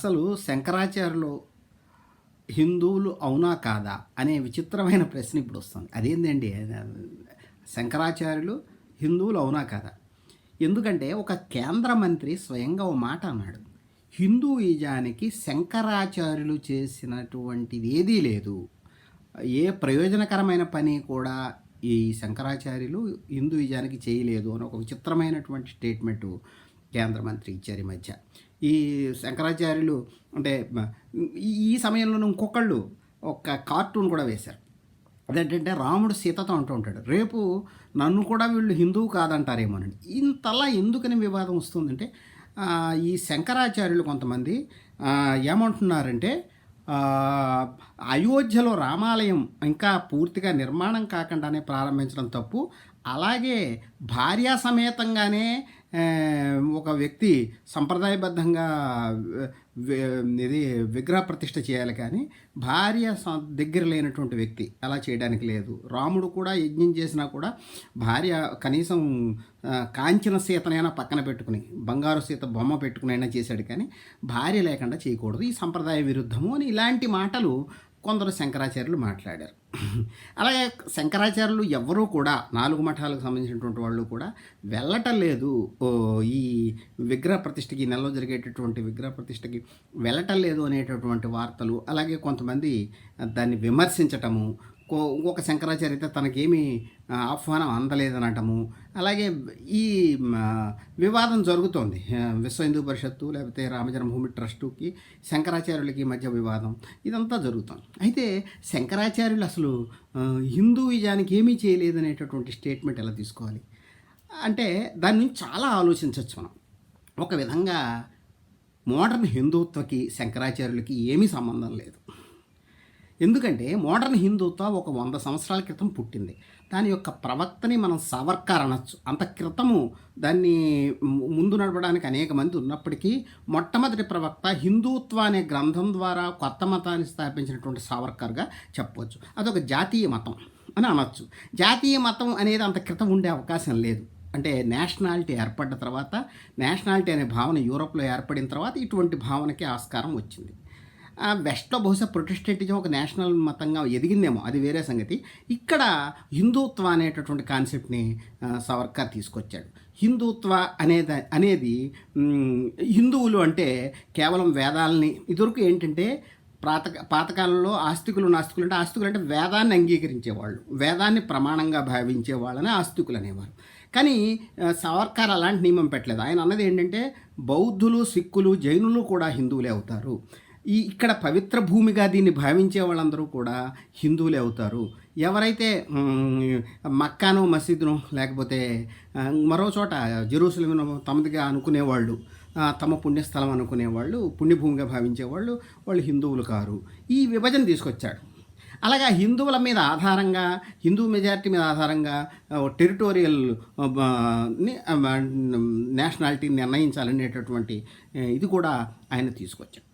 అసలు శంకరాచార్యులు హిందువులు అవునా కాదా అనే విచిత్రమైన ప్రశ్న ఇప్పుడు వస్తుంది. అదేంటండి శంకరాచార్యులు హిందువులు అవునా కాదా? ఎందుకంటే ఒక కేంద్ర మంత్రి స్వయంగా ఓ మాట అన్నాడు. హిందూయిజానికి శంకరాచార్యులు చేసినటువంటిది ఏదీ లేదు. ఏ ప్రయోజనకరమైన పని కూడా ఈ శంకరాచార్యులు హిందూయిజానికి చేయలేదు అని ఒక విచిత్రమైనటువంటి స్టేట్మెంటు కేంద్ర మంత్రి ఇచ్చారు ఈ మధ్య. ఈ శంకరాచార్యులు అంటే ఈ- ఈ సమయంలో ఇంకొకళ్ళు ఒక కార్టూన్ కూడా వేశారు. అదేంటంటే రాముడు సీతతో అంటూ ఉంటాడు రేపు నన్ను కూడా వీళ్ళు హిందువు కాదంటారేమోనండి ఇంతలా ఎందుకని వివాదం వస్తుందంటే ఈ శంకరాచార్యులు కొంతమంది ఏమంటున్నారంటే అయోధ్యలో రామాలయం ఇంకా పూర్తిగా నిర్మాణం కాకుండానే ప్రారంభించడం తప్పు. అలాగే భార్యా సమేతంగానే ఒక వ్యక్తి సంప్రదాయబద్ధంగా ఇది విగ్రహ ప్రతిష్ట చేయాలి కానీ భార్య స- దగ్గర లేనటువంటి వ్యక్తి అలా చేయడానికి లేదు. రాముడు కూడా యజ్ఞం చేసినా కూడా భార్య కనీసం కాంచన కాంచిన సీతనైనా పక్కన పెట్టుకుని బంగారు సీత బొమ్మ పెట్టుకునైనా చేశాడు కానీ భార్య లేకుండా చేయకూడదు. ఈ సంప్రదాయ విరుద్ధము అని ఇలాంటి మాటలు కొందరు శంకరాచార్యులు మాట్లాడారు. అలాగే శంకరాచార్యులు ఎవరూ కూడా నాలుగు మఠాలకు సంబంధించినటువంటి వాళ్ళు కూడా వెళ్ళటం లేదు ఈ విగ్రహ ప్రతిష్టకి ఈ నెలలో జరిగేటటువంటి విగ్రహ ప్రతిష్టకి వెళ్ళటం లేదు అనేటటువంటి వార్తలు అలాగే కొంతమంది దాన్ని విమర్శించటము ఇంకొక శంకరాచార్య అయితే తనకేమీ ఆహ్వానం అందలేదనటము. అలాగే ఈ వివాదం జరుగుతోంది. విశ్వ హిందూ పరిషత్తు లేకపోతే రామజన్మభూమి ట్రస్టుకి శంకరాచార్యులకి మధ్య వివాదం ఇదంతా జరుగుతుంది. అయితే శంకరాచార్యులు అసలు ఆ, హిందూయిజానికి ఏమీ చేయలేదనేటటువంటి స్టేట్మెంట్ ఎలా తీసుకోవాలి? అంటే దాని నుంచి చాలా ఆలోచించవచ్చు మనం. ఒక విధంగా మోడర్న్ హిందుత్వకి శంకరాచార్యులకి ఏమీ సంబంధం లేదు. ఎందుకంటే మోడర్న్ హిందుత్వ ఒక వంద సంవత్సరాల క్రితం పుట్టింది. దాని యొక్క ప్రవక్తని మనం సవర్కార్ అనొచ్చు. అంత క్రితము దాన్ని ముందు నడవడానికి అనేక మంది ఉన్నప్పటికీ మొట్టమొదటి ప్రవక్త హిందుత్వ అనే గ్రంథం ద్వారా కొత్త మతాన్ని స్థాపించినటువంటి సావర్కర్గా చెప్పవచ్చు అదొక జాతీయ మతం అని అనొచ్చు. జాతీయ మతం అనేది అంత క్రితం ఉండే అవకాశం లేదు. అంటే నేషనాలిటీ ఏర్పడ్డ తర్వాత నేషనాలిటీ అనే భావన యూరోప్లో ఏర్పడిన తర్వాత ఇటువంటి భావనకి ఆస్కారం వచ్చింది. వెస్ట్లో బహుశా ప్రొటెస్టెంటిజం ఒక నేషనల్ మతంగా ఎదిగిందేమో అది వేరే సంగతి. ఇక్కడ హిందుత్వ అనేటటువంటి కాన్సెప్ట్ని సవర్కర్ తీసుకొచ్చాడు. హిందుత్వ అనేది అనేది హిందువులు అంటే కేవలం వేదాలని ఇదివరకు ఏంటంటే పాత పాతకాలంలో ఆస్తికులు నాస్తికులు అంటే ఆస్తికులు అంటే వేదాన్ని అంగీకరించేవాళ్ళు వేదాన్ని ప్రమాణంగా భావించే వాళ్ళని ఆస్తికులు అనేవారు. కానీ ఆ, సవర్కార్ అలాంటి నియమం పెట్టలేదు. ఆయన అన్నది ఏంటంటే బౌద్ధులు సిక్కులు జైనులు కూడా హిందువులే అవుతారు. ఈ ఇక్కడ పవిత్ర భూమిగా దీన్ని భావించే వాళ్ళందరూ కూడా హిందువులే అవుతారు. ఎవరైతే మక్కాను మసీదును లేకపోతే మరో చోట జెరూసలేమును తమదిగా అనుకునేవాళ్ళు తమ పుణ్యస్థలం అనుకునేవాళ్ళు పుణ్యభూమిగా భావించేవాళ్ళు వాళ్ళు హిందువులు కారు. ఈ విభజన తీసుకొచ్చాడు. అలాగా హిందువుల మీద ఆధారంగా హిందూ మెజారిటీ మీద ఆధారంగా టెరిటోరియల్ నేషనాలిటీని నిర్ణయించాలనేటటువంటి ఇది కూడా ఆయన తీసుకొచ్చాడు.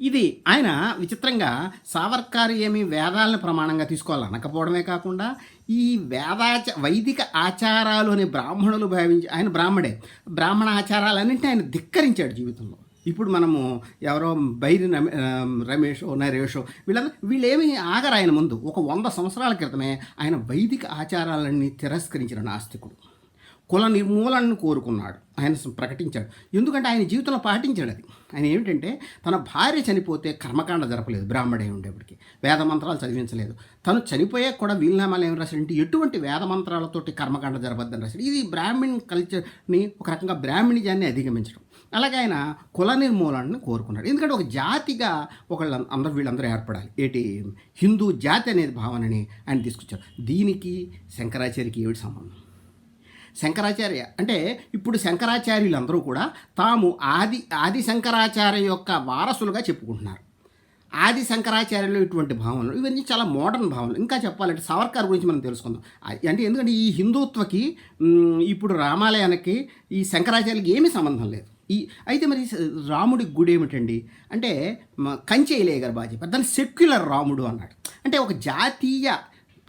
ఇది ఆయన విచిత్రంగా సావర్కారు ఏమి వేదాలను ప్రమాణంగా తీసుకోవాలనకపోవడమే కాకుండా ఈ వేదాచ వైదిక ఆచారాలు అనే బ్రాహ్మణులు భావించి ఆయన బ్రాహ్మడే. బ్రాహ్మణ ఆచారాలన్నింటినీ ఆయన ధిక్కరించాడు జీవితంలో. ఇప్పుడు మనము ఎవరో బైరి రమేషో నరేషో వీళ్ళందరూ వీళ్ళేమి ఆగరు ఆయన ముందు ఒక వంద సంవత్సరాల క్రితమే ఆయన వైదిక ఆచారాలన్నీ తిరస్కరించిన నాస్తికుడు. కుల నిర్మూలనను కోరుకున్నాడు. ఆయన ప్రకటించాడు. ఎందుకంటే ఆయన జీవితంలో పాటించాడు అది. ఆయన ఏమిటంటే తన భార్య చనిపోతే కర్మకాండ జరపలేదు. బ్రాహ్మడే ఉండేప్పటికి. వేద మంత్రాలు చదివించలేదు. తను చనిపోయే కూడా వీలునామాలు ఏమి రాశాడంటే ఎటువంటి వేద మంత్రాలతోటి కర్మకాండ జరపద్దని రాశాడు. ఇది బ్రాహ్మణ్ కల్చర్ని ఒక రకంగా బ్రాహ్మణిజాన్ని అధిగమించడం. అలాగే ఆయన కుల నిర్మూలనని కోరుకున్నాడు. ఎందుకంటే ఒక జాతిగా ఒకళ్ళ అందరూ వీళ్ళందరూ ఏర్పడాలి. ఏంటి? హిందూ జాతి అనేది భావనని ఆయన తీసుకొచ్చారు. దీనికి శంకరాచార్యకి ఏమిటి సంబంధం? శంకరాచార్య. అంటే ఇప్పుడు శంకరాచార్యులు అందరూ కూడా తాము ఆది ఆది శంకరాచార్య యొక్క వారసులుగా చెప్పుకుంటున్నారు. ఆది శంకరాచార్యులు ఇటువంటి భావనలు ఇవన్నీ చాలా మోడర్న్ భావనలు. ఇంకా చెప్పాలంటే సావర్కర్ గురించి మనం తెలుసుకుందాం. అంటే ఎందుకంటే ఈ హిందుత్వకి ఇప్పుడు రామాలయానికి ఈ శంకరాచార్యులకి ఏమీ సంబంధం లేదు. ఈ అయితే మరి రాముడి గుడి ఏమిటండి? అంటే మ- కంచేయలే గారు బాగా చెప్పారు. దాన్ని సెక్యులర్ రాముడు అన్నాడు. అంటే ఒక జాతీయ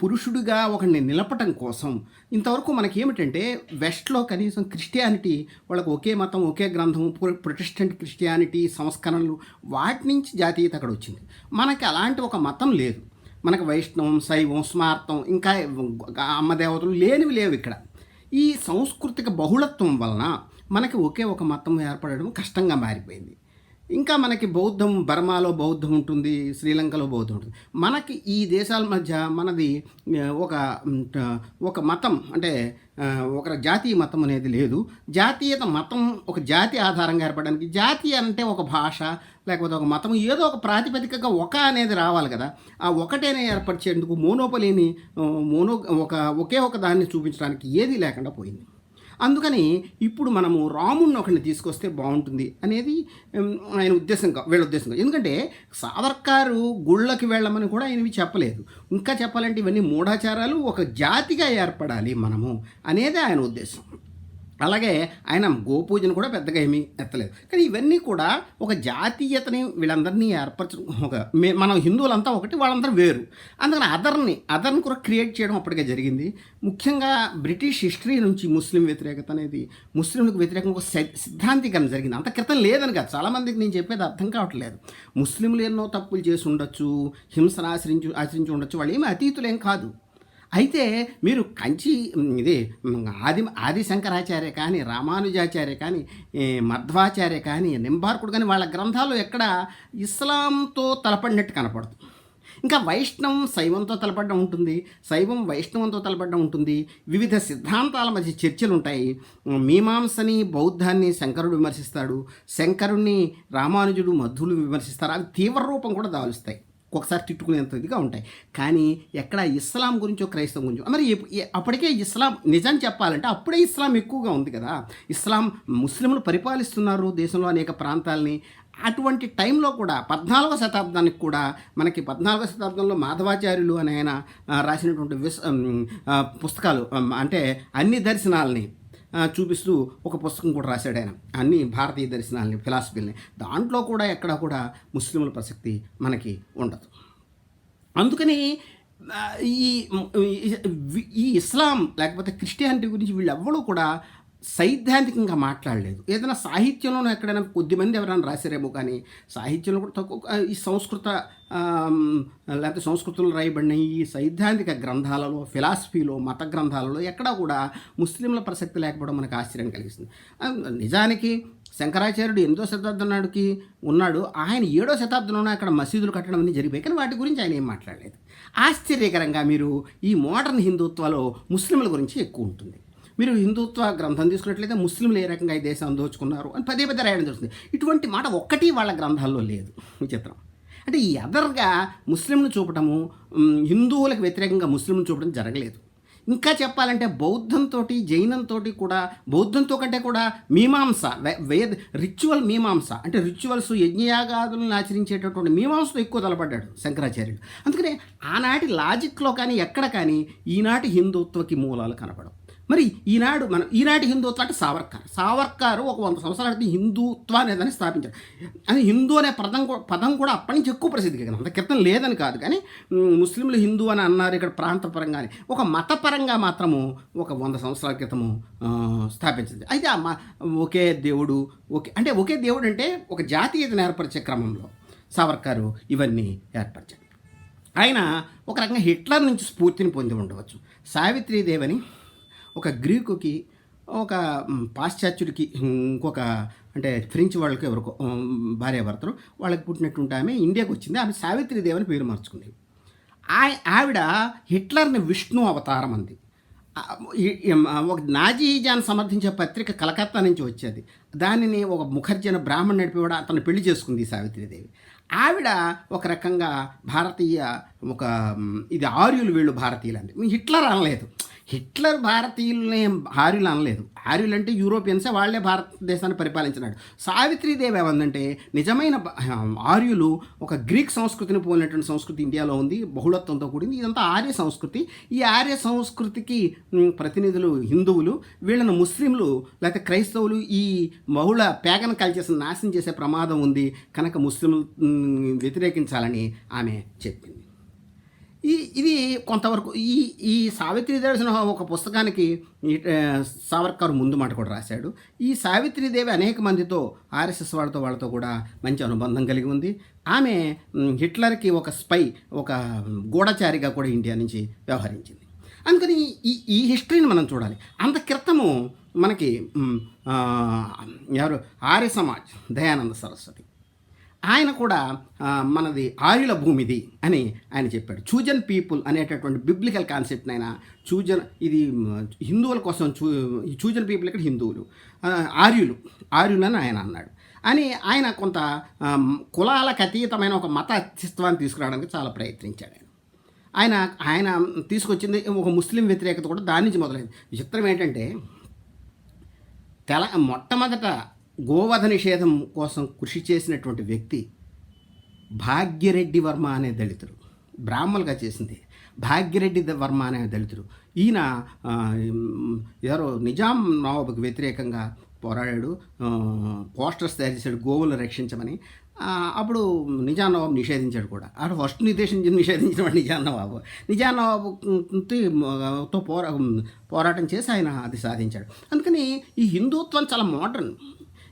పురుషుడిగా ఒకరిని నిలపటం కోసం ఇంతవరకు మనకి ఏమిటంటే వెస్ట్లో కనీసం క్రిస్టియానిటీ వాళ్ళకు ఒకే మతం ఒకే గ్రంథం ప్రొటెస్టెంట్ క్రిస్టియానిటీ సంస్కరణలు వాటి నుంచి జాతీయత అక్కడ వచ్చింది. మనకి అలాంటి ఒక మతం లేదు. మనకు వైష్ణవం శైవం స్మార్తం ఇంకా అమ్మదేవతలు లేనివి లేవు ఇక్కడ. ఈ సాంస్కృతిక బహుళత్వం వలన మనకి ఒకే ఒక మతం ఏర్పడడం కష్టంగా మారిపోయింది. ఇంకా మనకి బౌద్ధం బర్మాలో బౌద్ధం ఉంటుంది శ్రీలంకలో బౌద్ధం ఉంటుంది. మనకి ఈ దేశాల మధ్య మనది ఒక ఒక మతం అంటే ఒక జాతీయ మతం అనేది లేదు. జాతీయత మతం ఒక జాతి ఆధారంగా ఏర్పడడానికి జాతీయ అంటే ఒక భాష లేకపోతే ఒక మతం ఏదో ఒక ప్రాతిపదికగా ఒక అనేది రావాలి కదా. ఆ ఒకటేనే ఏర్పరిచేందుకు మోనోపలిని మోనో ఒక ఒకే ఒక దాన్ని చూపించడానికి ఏది లేకుండా పోయింది. అందుకని ఇప్పుడు మనము రాముణ్ణి ఒకరిని తీసుకొస్తే బాగుంటుంది అనేది ఆయన ఉద్దేశంగా వీళ్ళ ఉద్దేశంగా. ఎందుకంటే సావర్కారు గుళ్ళకి వెళ్ళమని కూడా ఆయనవి చెప్పలేదు. ఇంకా చెప్పాలంటే ఇవన్నీ మూఢాచారాలు ఒక జాతిగా ఏర్పడాలి మనము అనేదే ఆయన ఉద్దేశం. అలాగే ఆయన గోపూజను కూడా పెద్దగా ఏమీ ఎత్తలేదు. కానీ ఇవన్నీ కూడా ఒక జాతీయతని వీళ్ళందరినీ ఏర్పరచడం ఒక మనం హిందువులంతా ఒకటి వాళ్ళందరూ వేరు. అందుకని అదర్ని అదర్ని కూడా క్రియేట్ చేయడం అప్పటికే జరిగింది. ముఖ్యంగా బ్రిటిష్ హిస్టరీ నుంచి ముస్లిం వ్యతిరేకత అనేది ముస్లింలకు వ్యతిరేకంగా ఒక సి- సిద్ధాంతీకరణ జరిగింది. అంత క్రితం లేదని కాదు చాలామందికి నేను చెప్పేది అర్థం కావట్లేదు. ముస్లింలు ఎన్నో తప్పులు చేసి ఉండొచ్చు హింసను ఆచరించి ఆచరించి ఉండొచ్చు వాళ్ళు ఏమీ అతీతులేం కాదు. అయితే మీరు కంచి ఇది ఆది ఆది శంకరాచార్య కానీ రామానుజాచార్య కానీ మధ్వాచార్య కానీ నింబార్కుడు కానీ వాళ్ళ గ్రంథాలు ఎక్కడ ఇస్లాంతో తలపడినట్టు కనపడుతుంది ఇంకా వైష్ణవం శైవంతో తలపడడం ఉంటుంది. శైవం వైష్ణవంతో తలపడడం ఉంటుంది. వివిధ సిద్ధాంతాల మధ్య చర్చలు ఉంటాయి. మీమాంసని బౌద్ధాన్ని శంకరుడు విమర్శిస్తాడు. శంకరుణ్ణి రామానుజుడు మధ్వులు విమర్శిస్తారు. అవి తీవ్ర రూపం కూడా దాలుస్తాయి. ఒకసారి తిట్టుకునేంతగా ఉంటాయి. కానీ ఎక్కడ ఇస్లాం గురించో క్రైస్తవం గురించో మరి అప్పటికే ఇస్లాం నిజం చెప్పాలంటే అప్పుడే ఇస్లాం ఎక్కువగా ఉంది కదా. ఇస్లాం ముస్లింలు పరిపాలిస్తున్నారు దేశంలో అనేక ప్రాంతాలని. అటువంటి టైంలో కూడా పద్నాలుగో శతాబ్దానికి కూడా మనకి పద్నాలుగో శతాబ్దంలో మాధవాచార్యులు అని ఆయన రాసినటువంటి విస్ పుస్తకాలు అంటే అన్ని దర్శనాలని చూపిస్తూ ఒక పుస్తకం కూడా రాశాడు ఆయన. అన్ని భారతీయ దర్శనాలని ఫిలాసఫీలని. దాంట్లో కూడా ఎక్కడ కూడా ముస్లింల ప్రసక్తి మనకి ఉండదు. అందుకని ఈ ఈ- ఈ ఇస్లాం లేకపోతే క్రిస్టియానిటీ గురించి వీళ్ళెవ్వరూ కూడా సైద్ధాంతికంగా మాట్లాడలేదు. ఏదైనా సాహిత్యంలోనూ ఎక్కడైనా కొద్దిమంది ఎవరైనా రాశారేమో కానీ సాహిత్యంలో కూడా తక్కువ ఈ సంస్కృత లేకపోతే సంస్కృతంలో రాయబడిన ఈ సైద్ధాంతిక గ్రంథాలలో ఫిలాసఫీలో మత గ్రంథాలలో ఎక్కడా కూడా ముస్లింల ప్రసక్తి లేకపోవడం మనకు ఆశ్చర్యం కలిగిస్తుంది. నిజానికి శంకరాచార్యుడు ఎనిమిదో శతాబ్దం నాడుకి ఉన్నాడు. ఆయన ఏడో శతాబ్దంలోనే అక్కడ మసీదులు కట్టడం అన్ని జరిగిపోయి కానీ వాటి గురించి ఆయన ఏం మాట్లాడలేదు. ఆశ్చర్యకరంగా మీరు ఈ మోడర్న్ హిందుత్వలో ముస్లింల గురించి ఎక్కువ ఉంటుంది. మీరు హిందుత్వ గ్రంథం తీసుకున్నట్లయితే ముస్లింలు ఏ రకంగా ఈ దేశం దోచుకున్నారు అని పదే పదే రాయడం జరుగుతుంది. ఇటువంటి మాట ఒక్కటి వాళ్ళ గ్రంథాల్లో లేదు. విచిత్రం. అంటే ఈ అదర్గా ముస్లింను చూపటము హిందువులకు వ్యతిరేకంగా ముస్లింను చూపడం జరగలేదు. ఇంకా చెప్పాలంటే బౌద్ధంతో జైనంతో కూడా బౌద్ధంతో కంటే కూడా మీమాంస వే- వేద రిచువల్ మీమాంస అంటే రిచువల్స్ యజ్ఞయాగాదులను ఆచరించేటటువంటి మీమాంసతో ఎక్కువ తలపడ్డాడు శంకరాచార్యుడు. అందుకనే ఆనాటి లాజిక్లో కానీ ఎక్కడ కానీ ఈనాటి హిందుత్వకి మూలాలు కనపడవు. మరి ఈనాడు మనం ఈనాటి హిందుత్వం అంటే సావర్కర్. సావర్కర్ ఒక వంద సంవత్సరాల క్రితం హిందుత్వ అనేదాన్ని స్థాపించారు. అది హిందూ అనే పదం పదం కూడా అప్పటి నుంచి ఎక్కువ ప్రసిద్ధి కదా అంత క్రితం లేదని కాదు కానీ ముస్లింలు హిందూ అని అన్నారు ఇక్కడ ప్రాంతపరంగానే. ఒక మతపరంగా మాత్రము ఒక వంద సంవత్సరాల క్రితము స్థాపించింది. అయితే ఆ మ- ఒకే దేవుడు ఒకే అంటే ఒకే దేవుడు అంటే ఒక జాతీయతను ఏర్పరిచే క్రమంలో సావర్కరు ఇవన్నీ ఏర్పరిచారు. ఆయన ఒక రకంగా హిట్లర్ నుంచి స్ఫూర్తిని పొంది ఉండవచ్చు. సావిత్రీదేవని ఒక గ్రీకుకి ఒక పాశ్చాత్యుడికి ఇంకొక అంటే ఫ్రెంచ్ వాళ్ళకి ఎవరికో భార్య భార్యాభర్తలు వాళ్ళకి పుట్టినటువంటి ఆమె ఇండియాకి వచ్చింది. ఆమె సావిత్రీదేవని పేరు మార్చుకుంది. ఆ- ఆవిడ హిట్లర్ని విష్ణు అవతారం అంది. ఒక నాజీజాన్ సమర్థించే పత్రిక కలకత్తా నుంచి వచ్చేది. దానిని ఒక ముఖర్జన బ్రాహ్మణ్ నడిపేవాడు అతను పెళ్ళి చేసుకుంది సావిత్రిదేవి. ఆవిడ ఒక రకంగా భారతీయ ఒక ఇది ఆర్యులు వీళ్ళు భారతీయులు అంది హిట్లర్ అనలేదు. హిట్లర్ భారతీయులనే ఆర్యులు అనలేదు. ఆర్యులు అంటే యూరోపియన్సే వాళ్ళే భారతదేశాన్ని పరిపాలించినాడు. సావిత్రీదేవి ఏమందంటే నిజమైన ఆర్యులు ఒక గ్రీక్ సంస్కృతిని పోలినటువంటి సంస్కృతి ఇండియాలో ఉంది బహుళత్వంతో కూడింది. ఇదంతా ఆర్య సంస్కృతి. ఈ ఆర్య సంస్కృతికి ప్రతినిధులు హిందువులు వీళ్ళను ముస్లింలు లేకపోతే క్రైస్తవులు ఈ బహుళ ప్యాగన్ కల్చర్స్ని నాశనం చేసే ప్రమాదం ఉంది. కనుక ముస్లింలు వ్యతిరేకించాలని ఆమె చెప్పింది. ఈ ఇది కొంతవరకు ఈ ఈ సావిత్రిదేవి సినిమా ఒక పుస్తకానికి సావర్కర్ ముందు మాట కూడా రాశాడు. ఈ సావిత్రిదేవి అనేక మందితో ఆర్ఎస్ఎస్ వాళ్ళతో వాళ్ళతో కూడా మంచి అనుబంధం కలిగి ఉంది. ఆమె హిట్లర్కి ఒక స్పై ఒక గూఢచారిగా కూడా ఇండియా నుంచి వ్యవహరించింది. అందుకని ఈ ఈ హిస్టరీని మనం చూడాలి. అంత క్రితము మనకి ఎవరు? ఆర్య సమాజ్ దయానంద సరస్వతి. ఆయన కూడా మనది ఆర్యుల భూమిది అని ఆయన చెప్పాడు. చూజన్ పీపుల్ అనేటటువంటి బిబ్లికల్ కాన్సెప్ట్ ఆయన చూజన్ ఇది హిందువుల కోసం చూ ఈ చూజన్ పీపుల్ ఇక్కడ హిందువులు ఆర్యులు ఆర్యులు అని ఆయన అన్నాడు. అని ఆయన కొంత కులాలకు అతీతమైన ఒక మత అస్తిత్వాన్ని తీసుకురావడానికి చాలా ప్రయత్నించాడు ఆయన. ఆయన ఆయన తీసుకొచ్చింది ఒక ముస్లిం వ్యతిరేకత కూడా దాని నుంచి మొదలైంది. విచిత్రం ఏంటంటే తెల మొట్టమొదట గోవధ నిషేధం కోసం కృషి చేసినటువంటి వ్యక్తి భాగ్యరెడ్డి వర్మ అనే దళితుడు. బ్రాహ్మలుగా చేసింది. భాగ్యరెడ్డి వర్మ అనే దళితుడు. ఈయన ఎవరో నిజాం నవాబుకి వ్యతిరేకంగా పోరాడాడు. పోస్టర్స్ తయారు చేశాడు. గోవులను రక్షించమని. అప్పుడు నిజాం నవాబు నిషేధించాడు కూడా. అక్కడ ఫస్ట్ నిర్దేశించి నిషేధించిన నిజాం నవాబు. నిజాం నవాబుతో పోరా పోరాటం చేసి ఆయన అది సాధించాడు. అందుకని ఈ హిందుత్వం చాలా మోడర్న్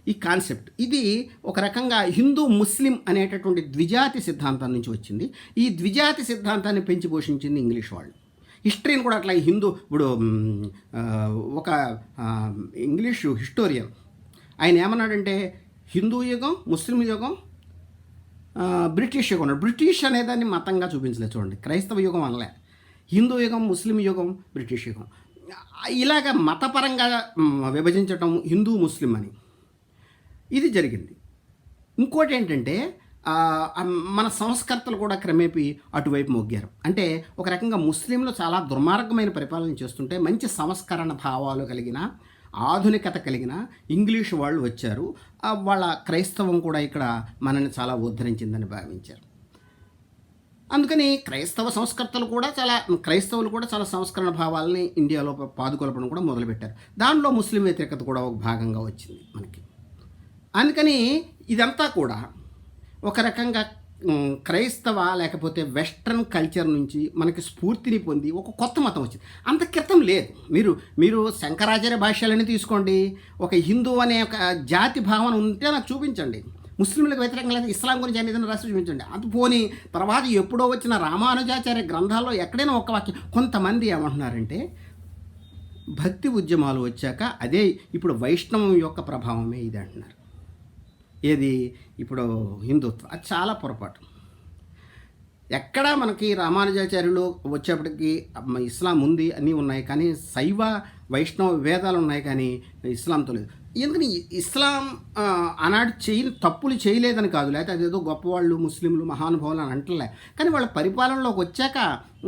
ఈ కాన్సెప్ట్. ఇది ఒక రకంగా హిందూ ముస్లిం అనేటటువంటి ద్విజాతి సిద్ధాంతం నుంచి వచ్చింది. ఈ ద్విజాతి సిద్ధాంతాన్ని పెంచి పోషించింది ఇంగ్లీష్ వాళ్ళు. హిస్టరీని కూడా అట్లా హిందూ ఇప్పుడు ఒక ఇంగ్లీషు హిస్టోరియన్. ఆయన ఏమన్నాడంటే హిందూ యుగం ముస్లిం యుగం బ్రిటిష్ యుగం బ్రిటిష్ బ్రిటిష్ అనేదాన్ని మతంగా చూపించలేదు చూడండి. క్రైస్తవ యుగం అనలే. హిందూ యుగం ముస్లిం యుగం బ్రిటిష్ యుగం. ఇలాగ మతపరంగా విభజించటం హిందూ ముస్లిం అని. ఇది జరిగింది. ఇంకోటి ఏంటంటే మన సంస్కర్తలు కూడా క్రమేపీ అటువైపు మొగ్గారు అంటే ఒక రకంగా ముస్లింలు చాలా దుర్మార్గమైన పరిపాలన చేస్తుంటే మంచి సంస్కరణ భావాలు కలిగిన ఆధునికత కలిగిన ఇంగ్లీష్ వాళ్ళు వచ్చారు. వాళ్ళ క్రైస్తవం కూడా ఇక్కడ మనల్ని చాలా ఉద్ధరించిందని భావించారు. అందుకని క్రైస్తవ సంస్కర్తలు కూడా చాలా క్రైస్తవులు కూడా చాలా సంస్కరణ భావాలని ఇండియాలో పాదుకొలపడం కూడా మొదలుపెట్టారు. దానిలో ముస్లిం వ్యతిరేకత కూడా ఒక భాగంగా వచ్చింది మనకి. అందుకని ఇదంతా కూడా ఒక రకంగా క్రైస్తవ లేకపోతే వెస్ట్రన్ కల్చర్ నుంచి మనకి స్ఫూర్తిని పొంది ఒక కొత్త మతం వచ్చింది. అంత క్రితం లేదు. మీరు మీరు శంకరాచార్య భాష్యాలని తీసుకోండి. ఒక హిందూ అనే ఒక జాతి భావన ఉంటే నాకు చూపించండి. ముస్లింలకు వ్యతిరేకంగా లేదా ఇస్లాం గురించి ఏదైనా రాసి చూపించండి. అది పోని తర్వాత ఎప్పుడో వచ్చిన రామానుజాచార్య గ్రంథాల్లో ఎక్కడైనా ఒక వాక్యం కొంతమంది ఏమంటున్నారంటే భక్తి ఉద్యమాలు వచ్చాక అదే ఇప్పుడు వైష్ణవం యొక్క ప్రభావమే ఇది అంటున్నారు. ఏది? ఇప్పుడు హిందుత్వం. అది చాలా పొరపాటు. ఎక్కడా మనకి రామానుజాచార్యులు వచ్చేప్పటికి ఇస్లాం ఉంది అన్నీ ఉన్నాయి కానీ శైవ వైష్ణవ వేదాలు ఉన్నాయి కానీ ఇస్లాంతో లేదు. ఎందుకని ఇస్లాం ఆనాడు చేయని తప్పులు చేయలేదని కాదు. లేకపోతే అదేదో గొప్పవాళ్ళు ముస్లింలు మహానుభావులు అని అంటలే. కానీ వాళ్ళ పరిపాలనలోకి వచ్చాక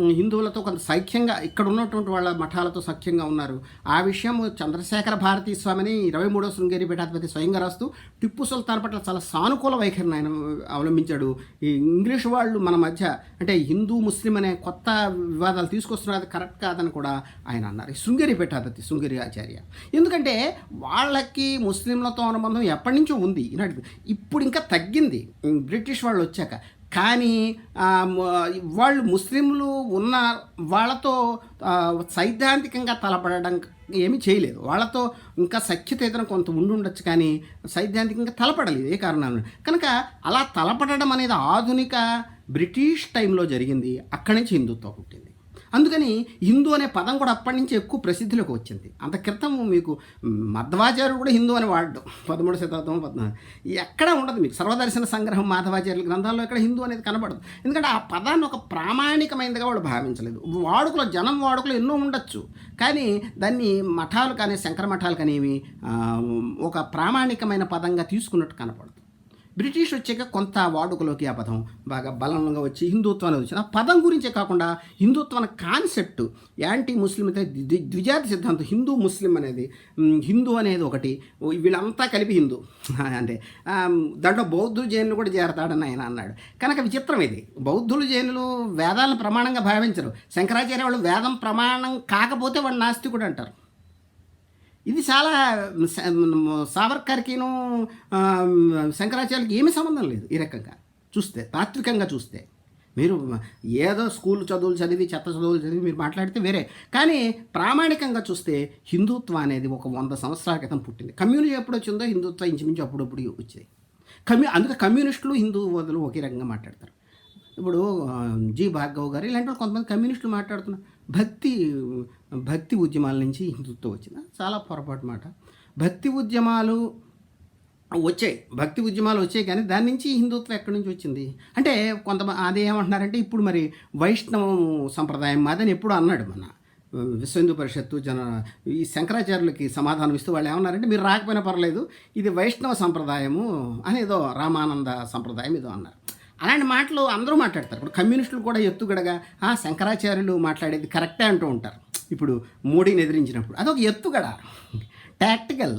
హిందువులతో కొంత సైఖ్యంగా ఇక్కడ ఉన్నటువంటి వాళ్ళ మఠాలతో సఖ్యంగా ఉన్నారు. ఆ విషయం చంద్రశేఖర భారతీ స్వామిని ఇరవై మూడో శృంగేరి పీఠాధిపతి స్వయంగా రాస్తూ టిప్పు సుల్తాన్ పట్ల చాలా సానుకూల వైఖరిని ఆయన అవలంబించాడు. ఈ ఇంగ్లీష్ వాళ్ళు మన మధ్య అంటే హిందూ ముస్లిం అనే కొత్త వివాదాలు తీసుకొస్తున్నారు. అది కరెక్ట్ కాదని కూడా ఆయన అన్నారు. శృంగేరి పీఠాధిపతి శృంగేరి ఆచార్య. ఎందుకంటే వాళ్ళకి ముస్లింలతో అనుబంధం ఎప్పటి నుంచో ఉంది. ఈనాటి ఇప్పుడు ఇంకా తగ్గింది. బ్రిటిష్ వాళ్ళు వచ్చాక కానీ వాళ్ళు ముస్లింలు ఉన్న వాళ్ళతో సైద్ధాంతికంగా తలపడడం ఏమీ చేయలేదు. వాళ్ళతో ఇంకా సఖ్యత ఏదైనా కొంత ఉండి ఉండొచ్చు కానీ సైద్ధాంతికంగా తలపడలేదు ఏ కారణాలు? కనుక అలా తలపడడం అనేది ఆధునిక బ్రిటిష్ టైంలో జరిగింది. అక్కడి నుంచి హిందుత్వం పుట్టింది. అందుకని హిందూ అనే పదం కూడా అప్పటి నుంచి ఎక్కువ ప్రసిద్ధిలోకి వచ్చింది. అంత క్రితం మీకు మధ్వాచార్యుడు కూడా హిందూ అని వాడడం. పదమూడు శతాబ్దం పద్నాలుగు ఎక్కడ ఉండదు మీకు. సర్వదర్శన సంగ్రహం మాధవాచార్యుల గ్రంథాల్లో ఎక్కడ హిందూ అనేది కనబడదు. ఎందుకంటే ఆ పదాన్ని ఒక ప్రామాణికమైనదిగా వాళ్ళు భావించలేదు. వాడుకలో జనం వాడుకలో ఎన్నో ఉండొచ్చు. కానీ దాన్ని మఠాలు కానీ శంకర మఠాలు కానీ ఒక ప్రామాణికమైన పదంగా తీసుకున్నట్టు కనపడదు. బ్రిటిష్ వచ్చాక కొంత వాడుకలోకి ఆ పదం బాగా బలంగా వచ్చి హిందుత్వం అనేది వచ్చింది ఆ పదం గురించే కాకుండా హిందుత్వం కాన్సెప్ట్ యాంటీ ముస్లిం అయితే ద్వి- ద్విజాతి సిద్ధాంతం హిందూ ముస్లిం అనేది హిందూ అనేది ఒకటి. వీళ్ళంతా కలిపి హిందూ. అంటే దాంట్లో బౌద్ధులు జైనులు కూడా చేరతాడని ఆయన అన్నాడు. కనుక విచిత్రం ఇది. బౌద్ధులు జైనులు వేదాలను ప్రమాణంగా భావించరు. శంకరాచార్య వాళ్ళు వేదం ప్రమాణం కాకపోతే వాళ్ళు నాస్తికుడు అంటారు. ఇది చాలా సావర్కర్కిను ఆ, శంకరాచార్యకి ఏమీ సంబంధం లేదు ఈ రకంగా. చూస్తే తాత్వికంగా చూస్తే. మీరు ఏదో స్కూల్ చదువులు చదివి చెత్త చదువులు చదివి మీరు మాట్లాడితే వేరే. కానీ ప్రామాణికంగా చూస్తే హిందుత్వం అనేది ఒక వంద సంవత్సరాల క్రితం పుట్టింది. కమ్యూనిజం ఎప్పుడు వచ్చిందో హిందుత్వం ఇంచుమించు అప్పుడప్పుడు వచ్చాయి కమ్యూ అందుకే కమ్యూనిస్టులు హిందువులు ఒకే రకంగా మాట్లాడతారు. ఇప్పుడు జీ జి. భార్గవ్ గారు ఇలాంటి వాళ్ళు కొంతమంది కమ్యూనిస్టులు మాట్లాడుతున్నారు. భక్తి భక్తి ఉద్యమాల నుంచి హిందుత్వం వచ్చింది. చాలా పొరపాటు మాట. భక్తి ఉద్యమాలు వచ్చాయి. భక్తి ఉద్యమాలు వచ్చాయి కానీ దాని నుంచి హిందుత్వం ఎక్కడి నుంచి వచ్చింది? అంటే కొంతమంది అది ఏమంటున్నారంటే ఇప్పుడు మరి వైష్ణవం సంప్రదాయం మాదని ఎప్పుడు అన్నాడు మన విశ్వ హిందూ పరిషత్తు జన ఈ శంకరాచార్యులకి సమాధానం ఇస్తూ వాళ్ళు ఏమన్నారంటే మీరు రాకపోయినా పర్లేదు ఇది వైష్ణవ సంప్రదాయము అనేదో రామానంద సంప్రదాయం ఏదో అన్నారు. అలాంటి మాటలు అందరూ మాట్లాడతారు. ఇప్పుడు కమ్యూనిస్టులు కూడా ఎత్తుగడగా శంకరాచార్యులు మాట్లాడేది కరెక్టే అంటూ ఉంటారు. ఇప్పుడు మోడీని ఎదిరించినప్పుడు అదొక ఎత్తుగడ టాక్టికల్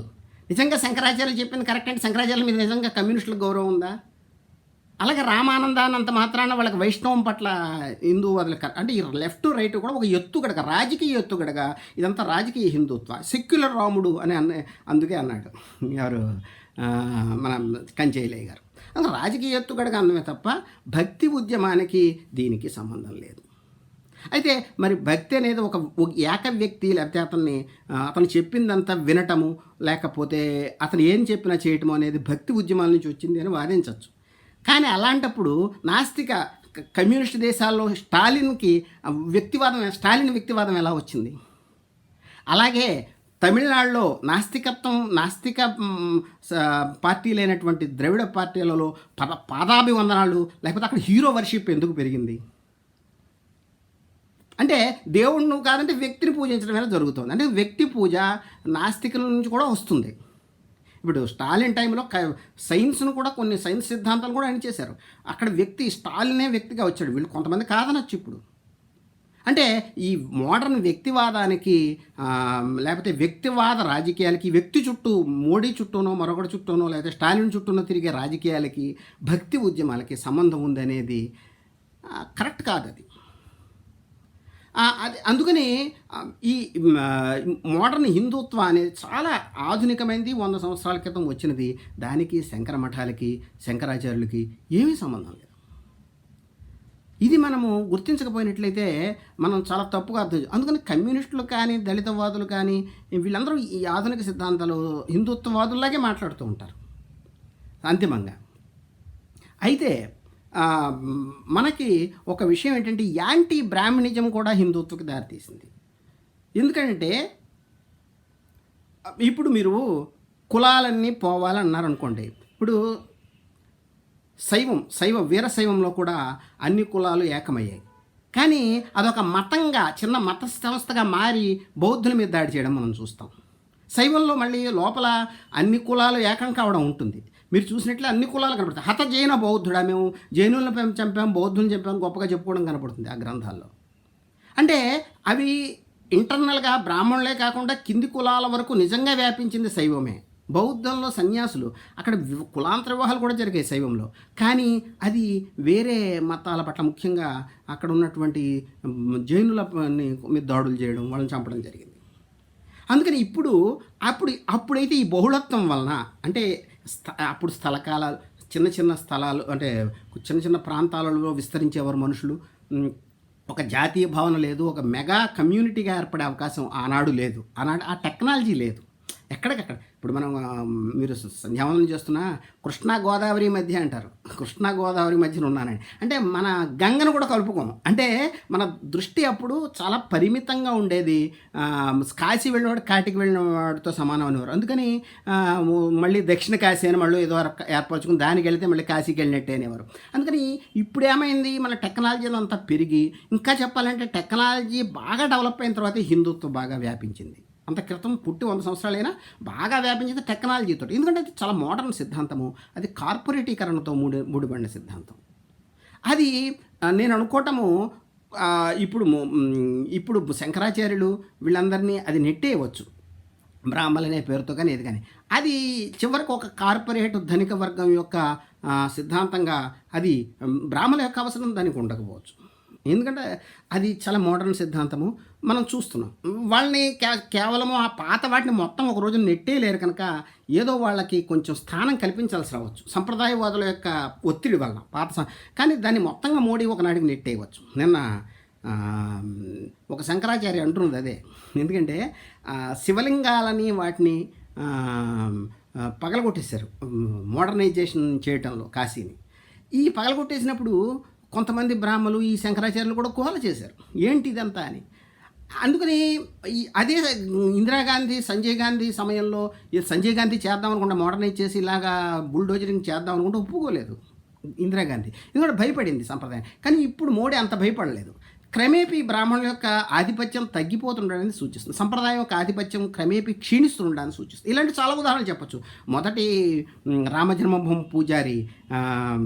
నిజంగా శంకరాచార్యులు చెప్పింది కరెక్ట్ అంటే శంకరాచార్యుల మీద నిజంగా కమ్యూనిస్టులకు గౌరవం ఉందా? అలాగే రామానందానంత మాత్రాన వాళ్ళకి వైష్ణవం పట్ల హిందూ వాళ్ళకి అంటే ఈ లెఫ్ట్ రైట్ కూడా ఒక ఎత్తుగడగా రాజకీయ ఎత్తుగడగా ఇదంతా రాజకీయ హిందుత్వ సెక్యులర్ రాముడు అని అన్న అందుకే అన్నాడు. ఎవరు? మన కంచేయలయ్య గారు. అందుకే రాజకీయ ఎత్తుగడగా అన్నమే తప్ప భక్తి ఉద్యమానికి దీనికి సంబంధం లేదు. అయితే మరి భక్తి అనేది ఒక ఏక వ్యక్తి లేకపోతే అతన్ని అతను చెప్పిందంతా వినటము లేకపోతే అతను ఏం చెప్పినా చేయటము అనేది భక్తి ఉద్యమాల నుంచి వచ్చింది అని వాదించవచ్చు. కానీ అలాంటప్పుడు నాస్తిక కమ్యూనిస్ట్ దేశాల్లో స్టాలిన్కి వ్యక్తివాదం స్టాలిన్ వ్యక్తివాదం ఎలా వచ్చింది? అలాగే తమిళనాడులో నాస్తికత్వం నాస్తిక పార్టీలైనటువంటి ద్రవిడ పార్టీలలో పద పాదాభివందనాలు లేకపోతే అక్కడ హీరో వర్షిప్ ఎందుకు పెరిగింది? అంటే దేవుణ్ణి కాదంటే వ్యక్తిని పూజించడం అనేది జరుగుతుంది. అంటే వ్యక్తి పూజ నాస్తికుల నుంచి కూడా వస్తుంది. ఇప్పుడు స్టాలిన్ టైంలో క సైన్స్ను కూడా కొన్ని సైన్స్ సిద్ధాంతాలు కూడా ఆయన చేశారు. అక్కడ వ్యక్తి స్టాలినే వ్యక్తిగా వచ్చాడు. వీళ్ళు కొంతమంది కాదనొచ్చు ఇప్పుడు. అంటే ఈ మోడర్న్ వ్యక్తివాదానికి లేకపోతే వ్యక్తివాద రాజకీయాలకి వ్యక్తి చుట్టూ మోడీ చుట్టూనో మరొకటి చుట్టూనో లేకపోతే స్టాలిన్ చుట్టూనో తిరిగే రాజకీయాలకి భక్తి ఉద్యమాలకి సంబంధం ఉందనేది కరెక్ట్ కాదు అది. అది అందుకని ఈ మోడర్న్ హిందుత్వం అనేది చాలా ఆధునికమైనది వంద సంవత్సరాల క్రితం వచ్చినది. దానికి శంకర మఠాలకి శంకరాచార్యులకి ఏమీ సంబంధం లేదు. ఇది మనము గుర్తించకపోయినట్లయితే మనం చాలా తప్పుగా అర్థం అందుకని కమ్యూనిస్టులు కానీ దళితవాదులు కానీ వీళ్ళందరూ ఈ ఆధునిక సిద్ధాంతాలు హిందుత్వవాదుల్లాగే మాట్లాడుతూ ఉంటారు. అంతిమంగా. అయితే మనకి ఒక విషయం ఏంటంటే యాంటీ బ్రాహ్మణిజం కూడా హిందుత్వకి దారితీసింది. ఎందుకంటే ఇప్పుడు మీరు కులాలన్నీ పోవాలన్నారు అనుకోండి ఇప్పుడు శైవం శైవ వీరశైవంలో కూడా అన్ని కులాలు ఏకమయ్యాయి. కానీ అదొక మతంగా చిన్న మత సంస్థగా మారి బౌద్ధుల మీద దాడి చేయడం మనం చూస్తాం. శైవంలో మళ్ళీ లోపల అన్ని కులాలు ఏకం కావడం ఉంటుంది. మీరు చూసినట్లే అన్ని కులాలు కనపడతాయి. హత జైన బౌద్ధుడా మేము జైనులను చంపాం బౌద్ధులను చంపాం గొప్పగా చెప్పుకోవడం కనపడుతుంది ఆ గ్రంథాల్లో. అంటే అవి ఇంటర్నల్గా బ్రాహ్మణులే కాకుండా కింది కులాల వరకు నిజంగా వ్యాపించింది శైవమే. బౌద్ధంలో సన్యాసులు అక్కడ వి- కులాంతర వివాహాలు కూడా జరిగాయి శైవంలో. కానీ అది వేరే మతాల పట్ల ముఖ్యంగా అక్కడ ఉన్నటువంటి జైనుల మీద దాడులు చేయడం వాళ్ళని చంపడం జరిగింది. అందుకని ఇప్పుడు అప్పుడు అప్పుడైతే ఈ బహుళత్వం వలన అంటే స్థ అప్పుడు స్థలకాలాలు చిన్న చిన్న స్థలాలు అంటే చిన్న చిన్న ప్రాంతాలలో విస్తరించేవారు మనుషులు. ఒక జాతీయ భావన లేదు ఒక మెగా కమ్యూనిటీగా ఏర్పడే అవకాశం ఆనాడు లేదు. ఆనాడు ఆ టెక్నాలజీ లేదు. ఎక్కడికక్కడ? ఇప్పుడు మనం మీరు సంధ్యావనం చేస్తున్నా కృష్ణా గోదావరి మధ్య అంటారు. కృష్ణా గోదావరి మధ్యన ఉన్నానండి అంటే మన గంగను కూడా కలుపుకోం అంటే మన దృష్టి అప్పుడు చాలా పరిమితంగా ఉండేది. కాశీ వెళ్ళినవాడు కాటికి వెళ్ళిన వాడితో సమానం అనేవారు. అందుకని మళ్ళీ దక్షిణ కాశీ అని మళ్ళీ ఏదో ఏర్పరచుకుని దానికి వెళితే మళ్ళీ కాశీకి వెళ్ళినట్టే అనేవారు. అందుకని ఇప్పుడు ఏమైంది? మన టెక్నాలజీ అంతా పెరిగి ఇంకా చెప్పాలంటే టెక్నాలజీ బాగా డెవలప్ అయిన తర్వాత హిందుత్వం బాగా వ్యాపించింది. అంత క్రితం పుట్టి వంద సంవత్సరాలైనా బాగా వ్యాపించింది టెక్నాలజీతో ఎందుకంటే అది చాలా మోడర్న్ సిద్ధాంతము. అది కార్పొరేటీకరణతో ముడి ముడిపడిన సిద్ధాంతం. అది నేను అనుకోవటము ఇప్పుడు ఇప్పుడు శంకరాచార్యులు వీళ్ళందరినీ అది నెట్టేయవచ్చు. బ్రాహ్మలనే పేరుతో కానీ ఏది కానీ. అది చివరికి ఒక కార్పొరేట్ ధనిక వర్గం యొక్క సిద్ధాంతంగా అది బ్రాహ్మల బ్రాహ్మణుల యొక్క అవసరం దానికి ఉండకపోవచ్చు. ఎందుకంటే అది చాలా మోడర్న్ సిద్ధాంతము. మనం చూస్తున్నాం. వాళ్ళని కే కేవలము ఆ పాత వాటిని మొత్తం ఒక రోజు నెట్టేయలేరు కనుక ఏదో వాళ్ళకి కొంచెం స్థానం కల్పించాల్సి రావచ్చు. సంప్రదాయవాదుల యొక్క ఒత్తిడి వలన పాత కానీ దాన్ని మొత్తంగా మోడీ ఒకనాడికి నెట్టేయవచ్చు. నిన్న ఒక శంకరాచార్య అంటున్నది అదే. ఎందుకంటే శివలింగాలని వాటిని పగలగొట్టేశారు. మోడర్నైజేషన్ చేయటంలో కాశీని. ఈ పగలగొట్టేసినప్పుడు కొంతమంది బ్రాహ్మలు ఈ శంకరాచార్యులు కూడా కోల చేశారు. ఏంటి ఇదంతా అని. అందుకని అదే ఇందిరాగాంధీ సంజయ్ గాంధీ సమయంలో సంజయ్ గాంధీ చేద్దాం అనుకుంటే మోడర్నైజ్ చేసి ఇలాగా బుల్డోజరింగ్ చేద్దాం అనుకుంటే ఒప్పుకోలేదు ఇందిరాగాంధీ ఎందుకంటే భయపడింది సంప్రదాయం. కానీ ఇప్పుడు మోడీ అంత భయపడలేదు. క్రమేపీ బ్రాహ్మణుల యొక్క ఆధిపత్యం తగ్గిపోతుండడానికి సూచిస్తుంది. సంప్రదాయం యొక్క ఆధిపత్యం క్రమేపీ క్షీణిస్తుండడానికి సూచిస్తుంది. ఇలాంటి చాలా ఉదాహరణలు చెప్పొచ్చు. మొదటి రామజన్మభూమి పూజారి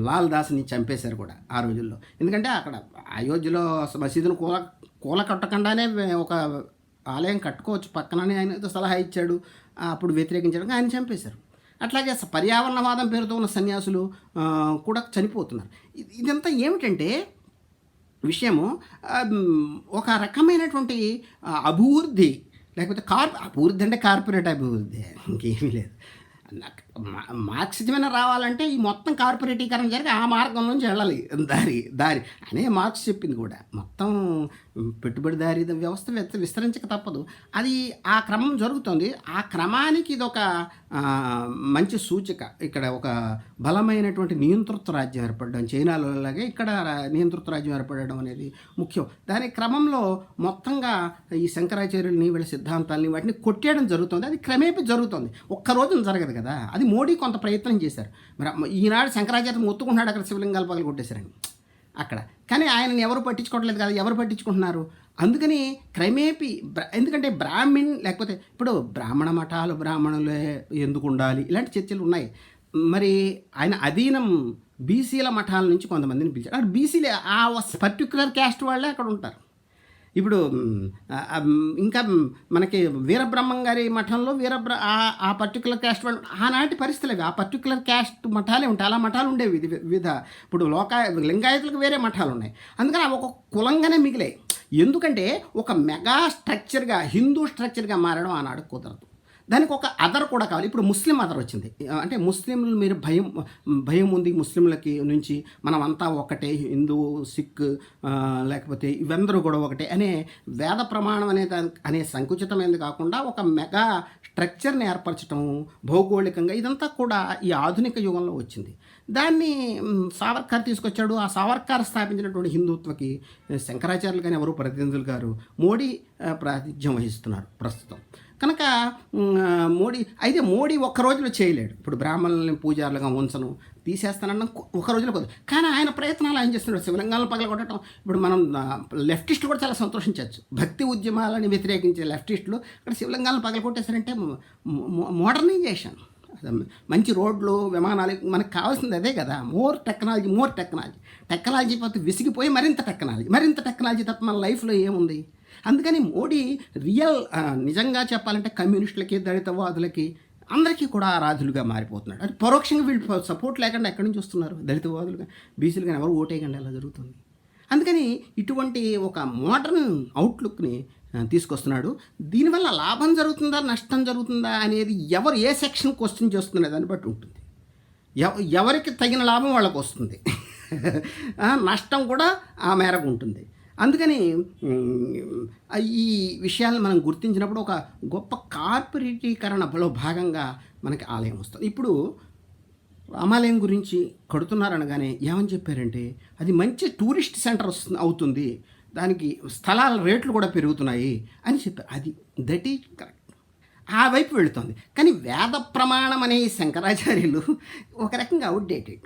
లాల్ దాస్ని చంపేశారు కూడా ఆ రోజుల్లో. ఎందుకంటే అక్కడ అయోధ్యలో మసీదును కూల కూల కట్టకుండానే ఒక ఆలయం కట్టుకోవచ్చు. పక్కననే ఆయన సలహా ఇచ్చాడు. అప్పుడు వ్యతిరేకించడానికి ఆయన చంపేశారు. అట్లాగే పర్యావరణవాదం పేరుతో ఉన్న సన్యాసులు కూడా చనిపోతున్నారు. ఇదంతా ఏమిటంటే విషయము ఒక రకమైనటువంటి అభివృద్ధి లేకపోతే కార్ అభివృద్ధి అంటే కార్పొరేట్ అభివృద్ధి ఇంకేమీ లేదు. మార్క్సిజమైన రావాలంటే ఈ మొత్తం కార్పొరేటీకరణ జరిగి ఆ మార్గం నుంచి వెళ్ళాలి. దారి దారి. అనే మార్క్స్ చెప్పింది కూడా. మొత్తం పెట్టుబడిదారీ వ్యవస్థ విస్తరించక తప్పదు. అది ఆ క్రమం జరుగుతుంది. ఆ క్రమానికి ఇది ఒక మంచి సూచిక. ఇక్కడ ఒక బలమైనటువంటి నియంతృత్వ రాజ్యం ఏర్పడడం చైనాలో లాగే ఇక్కడ నియంతృత్వ రాజ్యం ఏర్పడడం అనేది ముఖ్యం. దాని క్రమంలో మొత్తంగా ఈ శంకరాచార్యుల్ని వీళ్ళ సిద్ధాంతాలని వాటిని కొట్టేయడం జరుగుతుంది. అది క్రమేపీ జరుగుతుంది. ఒక్క రోజున జరగదు కదా. కదా? అది మోడీ కొంత ప్రయత్నం చేశారు. మరి ఈనాడు శంకరాచార్య మొత్తుకుంటున్నాడు అక్కడ శివలింగాలు పగలు కొట్టేశారని. అక్కడ. కానీ ఆయనని ఎవరు పట్టించుకోవట్లేదు కదా? ఎవరు పట్టించుకుంటున్నారు? అందుకని క్రమేపీ ఎందుకంటే బ్రాహ్మిన్ లేకపోతే ఇప్పుడు బ్రాహ్మణ మఠాలు బ్రాహ్మణులే ఎందుకు ఉండాలి? ఇలాంటి చర్చలు ఉన్నాయి. మరి ఆయన అధీనం బీసీల మఠాల నుంచి కొంతమందిని పిలిచారు. అక్కడ బీసీలే ఆ పర్టికులర్ క్యాస్ట్ వాళ్ళే అక్కడ ఉంటారు. ఇప్పుడు ఇంకా మనకి వీరబ్రహ్మం గారి మఠంలో వీరబ్ర ఆ- ఆ పర్టికులర్ క్యాస్ట్ వాళ్ళు ఆనాటి పరిస్థితులు ఆ పర్టికులర్ క్యాస్ట్ మఠాలే ఉంటాయి. అలా మఠాలు ఉండేవి వివిధ. ఇప్పుడు లోకా లింగాయతులకు వేరే మఠాలు ఉన్నాయి. అందుకని అవి ఒక కులంగానే మిగిలాయి. ఎందుకంటే ఒక మెగా స్ట్రక్చర్గా హిందూ స్ట్రక్చర్గా మారడం ఆనాడు కుదరదు. దానికి ఒక అదర్ కూడా కావాలి. ఇప్పుడు ముస్లిం అదర్ వచ్చింది. అంటే ముస్లింలు మీరు భయం భయం ఉంది ముస్లింలకి నుంచి మనం అంతా ఒకటే హిందూ సిక్ లేకపోతే ఇవందరూ కూడా ఒకటే అనే వేద ప్రమాణం అనే దాని అనే సంకుచితమైనది కాకుండా ఒక మెగా స్ట్రక్చర్ని ఏర్పరచడం భౌగోళికంగా ఇదంతా కూడా ఈ ఆధునిక యుగంలో వచ్చింది. దాన్ని సావర్కర్ తీసుకొచ్చాడు. ఆ సావర్కర్ స్థాపించినటువంటి హిందుత్వకి శంకరాచార్యులు కానీ ఎవరు? ప్రతినిధులు గారు మోడీ ప్రాతిధ్యం వహిస్తున్నారు ప్రస్తుతం. కనుక మోడీ అయితే మోడీ ఒక్క రోజులో చేయలేడు. ఇప్పుడు బ్రాహ్మణుల్ని పూజారులుగా ఉంచను తీసేస్తానన్న ఒక రోజులో కొద్ది కానీ ఆయన ప్రయత్నాలు ఆయన చేస్తున్నాడు. శివలింగాలను పగలగొట్టడం. ఇప్పుడు మనం ఆ, లెఫ్టిస్టులు కూడా చాలా సంతోషించవచ్చు. భక్తి ఉద్యమాలని వ్యతిరేకించే లెఫ్టిస్టులు అక్కడ శివలింగాలను పగలగొట్టేశారంటే మోడర్నైజేషన్. మంచి రోడ్లు విమానాలు మనకు కావాల్సింది అదే కదా. More technology more technology. Technology పోతే విసిగిపోయి మరింత టెక్నాలజీ. మరింత టెక్నాలజీ తప్ప మన లైఫ్లో ఏముంది? అందుకని మోడీ రియల్ నిజంగా చెప్పాలంటే కమ్యూనిస్టులకి దళితవాదులకి అందరికీ కూడా ఆరాధులుగా మారిపోతున్నాడు. అంటే పరోక్షంగా వీళ్ళు సపోర్ట్ లేకుండా ఎక్కడి నుంచి వస్తున్నారు? దళితవాదులుగా బీసీలు కానీ ఎవరు ఓటేయకుండా ఎలా జరుగుతుంది? అందుకని ఇటువంటి ఒక మోడర్న్ అవుట్లుక్ని తీసుకొస్తున్నాడు. దీనివల్ల లాభం జరుగుతుందా నష్టం జరుగుతుందా అనేది ఎవరు ఏ సెక్షన్ క్వశ్చన్ చేస్తున్న దాన్ని బట్టి ఉంటుంది. ఎవ- ఎవరికి తగిన లాభం వాళ్ళకు వస్తుంది. నష్టం కూడా ఆ మేరకు ఉంటుంది. అందుకని ఈ విషయాలను మనం గుర్తించినప్పుడు ఒక గొప్ప కార్పొరేటీకరణలో భాగంగా మనకి ఆలయం వస్తుంది. ఇప్పుడు రామాలయం గురించి కడుతున్నారనగానే ఏమని చెప్పారంటే అది మంచి టూరిస్ట్ సెంటర్ వస్తుంది అవుతుంది. దానికి స్థలాల రేట్లు కూడా పెరుగుతున్నాయి అని చెప్పారు. అది దట్ ఈజ్ కరెక్ట్. ఆ వైపు వెళుతుంది. కానీ వేద ప్రమాణం అనే శంకరాచార్యులు ఒక రకంగా అవుట్డేటెడ్.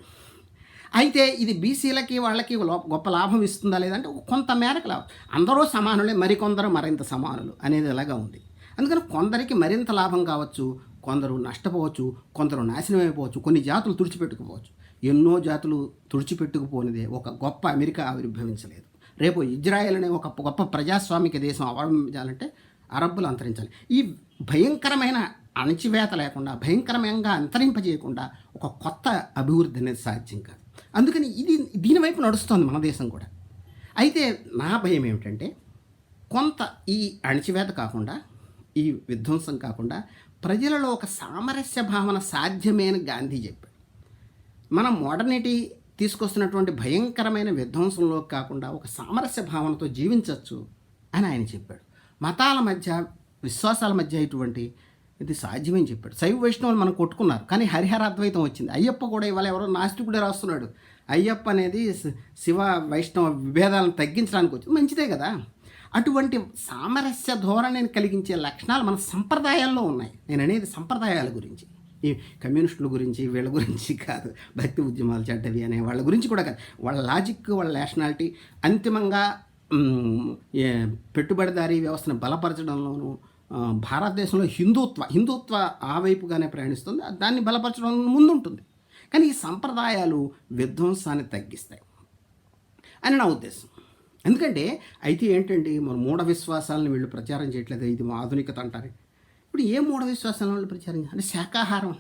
అయితే ఇది బీసీలకి వాళ్ళకి గొప్ప లాభం ఇస్తుందా లేదంటే కొంత మేరకు లాభం. అందరూ సమానులే మరికొందరు మరింత సమానులు అనేది ఎలాగా ఉంది. అందుకని కొందరికి మరింత లాభం కావచ్చు కొందరు నష్టపోవచ్చు కొందరు నాశనం అయిపోవచ్చు కొన్ని జాతులు తుడిచిపెట్టుకుపోవచ్చు. ఎన్నో జాతులు తుడిచిపెట్టుకుపోనిదే ఒక గొప్ప అమెరికా ఆవిర్భవించలేదు. రేపు ఇజ్రాయెల్ అనే ఒక గొప్ప ప్రజాస్వామిక దేశం అవలంబించాలంటే అరబ్బులు అంతరించాలి. ఈ భయంకరమైన అణచివేత లేకుండా భయంకరంగా అంతరింపజేయకుండా ఒక కొత్త అభివృద్ధి అనేది సాధ్యం కాదు. అందుకని ఇది దీని వైపు నడుస్తోంది మన దేశం కూడా. అయితే నా భయం ఏమిటంటే కొంత ఈ అణచివేత కాకుండా ఈ విధ్వంసం కాకుండా ప్రజలలో ఒక సామరస్య భావన సాధ్యమే అని గాంధీ చెప్పాడు. మనం మోడర్నిటీ తీసుకొస్తున్నటువంటి భయంకరమైన విధ్వంసంలో కాకుండా ఒక సామరస్య భావనతో జీవించవచ్చు అని ఆయన చెప్పాడు. మతాల మధ్య విశ్వాసాల మధ్య ఇటువంటి ఇది సాధ్యమని చెప్పాడు. శైవ వైష్ణవులు మనం కొట్టుకున్నారు. కానీ హరిహర అద్వైతం వచ్చింది. అయ్యప్ప కూడా ఇవాళ ఎవరో నాస్తికుడే రాస్తున్నాడు. అయ్యప్ప అనేది శివ వైష్ణవ విభేదాలను తగ్గించడానికి వచ్చింది మంచిదే కదా. అటువంటి సామరస్య ధోరణిని కలిగించే లక్షణాలు మన సంప్రదాయాల్లో ఉన్నాయి. నేను అనేది సంప్రదాయాల గురించి. ఈ కమ్యూనిస్టుల గురించి వీళ్ళ గురించి కాదు. భక్తి ఉద్యమాలు చెడ్డవి అనే వాళ్ళ గురించి కూడా కాదు. వాళ్ళ లాజిక్ వాళ్ళ నేషనాలిటీ అంతిమంగా పెట్టుబడిదారీ వ్యవస్థను బలపరచడంలోనూ భారతదేశంలో హిందుత్వ హిందుత్వ ఆ వైపుగానే ప్రయాణిస్తుంది. దాన్ని బలపరచడం ముందుంటుంది. కానీ ఈ సంప్రదాయాలు విధ్వంసాన్ని తగ్గిస్తాయి. అని నా ఉద్దేశం. ఎందుకంటే అయితే ఏంటండి మన మూఢ విశ్వాసాలను వీళ్ళు ప్రచారం చేయట్లేదు. ఇది మా ఆధునికత అంటారు. ఇప్పుడు ఏ మూఢ విశ్వాసాలను వాళ్ళు ప్రచారం అంటే శాకాహారం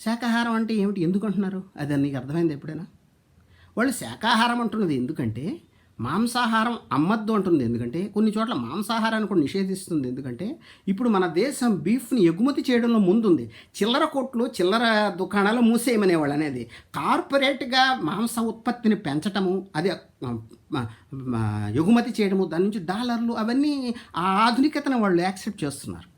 శాకాహారం అంటే ఏమిటి? ఎందుకు అంటున్నారు? అది నీకు అర్థమైంది ఎప్పుడైనా? వాళ్ళు శాకాహారం అంటున్నది ఎందుకంటే మాంసాహారం అమ్మద్దు అంటుంది. ఎందుకంటే కొన్ని చోట్ల మాంసాహారాన్ని కూడా నిషేధిస్తుంది. ఎందుకంటే ఇప్పుడు మన దేశం బీఫ్ని ఎగుమతి చేయడంలో ముందుంది. చిల్లర కొట్లు చిల్లర దుకాణాలు మూసేయమనేవాళ్ళు అనేది. కార్పొరేట్గా మాంస ఉత్పత్తిని పెంచటము అది ఎగుమతి చేయడము దాని నుంచి డాలర్లు అవన్నీ ఆ ఆధునికతను వాళ్ళు యాక్సెప్ట్ చేస్తున్నారు.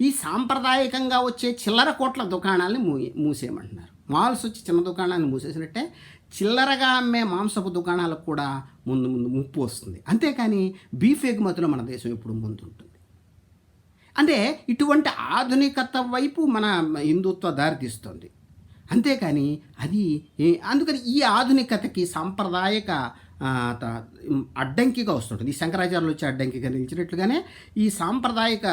ఈ సాంప్రదాయకంగా వచ్చే చిల్లర కోట్ల దుకాణాలని మూ మూసేయమంటున్నారు. మాల్స్ వచ్చి చిన్న దుకాణాలను మూసేసినట్టే చిల్లరగా అమ్మే మాంసపు దుకాణాలకు కూడా ముందు ముందు ముప్పు వస్తుంది. అంతేకాని బీఫ్ ఎగుమతిలో మన దేశం ఎప్పుడు ముందుంటుంది. అంటే ఇటువంటి ఆధునికత వైపు మన హిందుత్వ దారితీస్తుంది. అంతేకాని అది అందుకని ఈ ఆధునికతకి సాంప్రదాయక అడ్డంకిగా వస్తుంటుంది. ఈ శంకరాచార్యులు వచ్చి అడ్డంకిగా నిలిచినట్లుగానే ఈ సాంప్రదాయక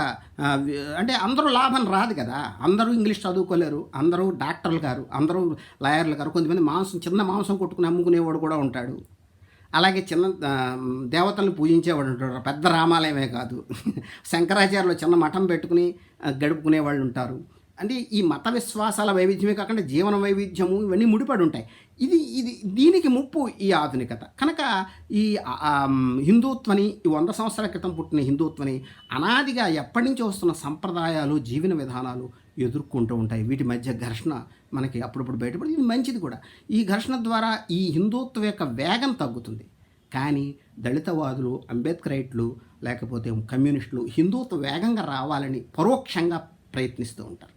అంటే అందరూ లాభం రాదు కదా. అందరూ ఇంగ్లీష్ చదువుకోలేరు. అందరూ డాక్టర్లు గారు అందరూ లాయర్లు గారు కొంతమంది మాంసం చిన్న మాంసం కొట్టుకుని అమ్ముకునేవాడు కూడా ఉంటాడు. అలాగే చిన్న దేవతలను పూజించేవాడు ఉంటాడు. పెద్ద రామాలయమే కాదు. శంకరాచార్యులు చిన్న మఠం పెట్టుకుని గడుపుకునే వాళ్ళు ఉంటారు. అంటే ఈ మత విశ్వాసాల వైవిధ్యమే కాకుండా జీవన వైవిధ్యము ఇవన్నీ ముడిపడి ఉంటాయి ఇది ఇది దీనికి ముప్పు ఈ ఆధునికత. కనుక ఈ హిందూత్వని హిందుత్వని ఈ వంద సంవత్సరాల క్రితం పుట్టిన హిందుత్వని అనాదిగా ఎప్పటి నుంచి వస్తున్న సంప్రదాయాలు జీవన విధానాలు ఎదుర్కొంటూ ఉంటాయి. వీటి మధ్య ఘర్షణ మనకి అప్పుడప్పుడు బయటపడి ఇది మంచిది కూడా. ఈ ఘర్షణ ద్వారా ఈ హిందుత్వం యొక్క వేగం తగ్గుతుంది. కానీ దళితవాదులు అంబేద్కరైట్లు లేకపోతే కమ్యూనిస్టులు హిందుత్వ వేగంగా రావాలని పరోక్షంగా ప్రయత్నిస్తూ ఉంటారు.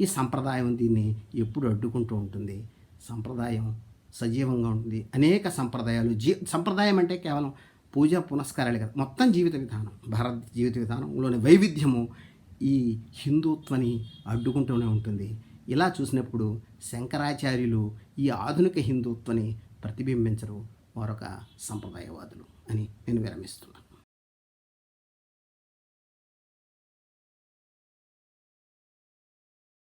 ఈ సంప్రదాయం దీన్ని ఎప్పుడు అడ్డుకుంటూ ఉంటుంది. సంప్రదాయం సజీవంగా ఉంటుంది. అనేక సంప్రదాయాలు జీ సంప్రదాయం అంటే కేవలం పూజ పునస్కారాలు కదా మొత్తం జీవిత విధానం. భారత జీవిత విధానంలోని వైవిధ్యము ఈ హిందుత్వని అడ్డుకుంటూనే ఉంటుంది. ఇలా చూసినప్పుడు శంకరాచార్యులు ఈ ఆధునిక హిందుత్వని ప్రతిబింబించరు. వారొక సంప్రదాయవాదులు అని నేను విరమిస్తున్నాను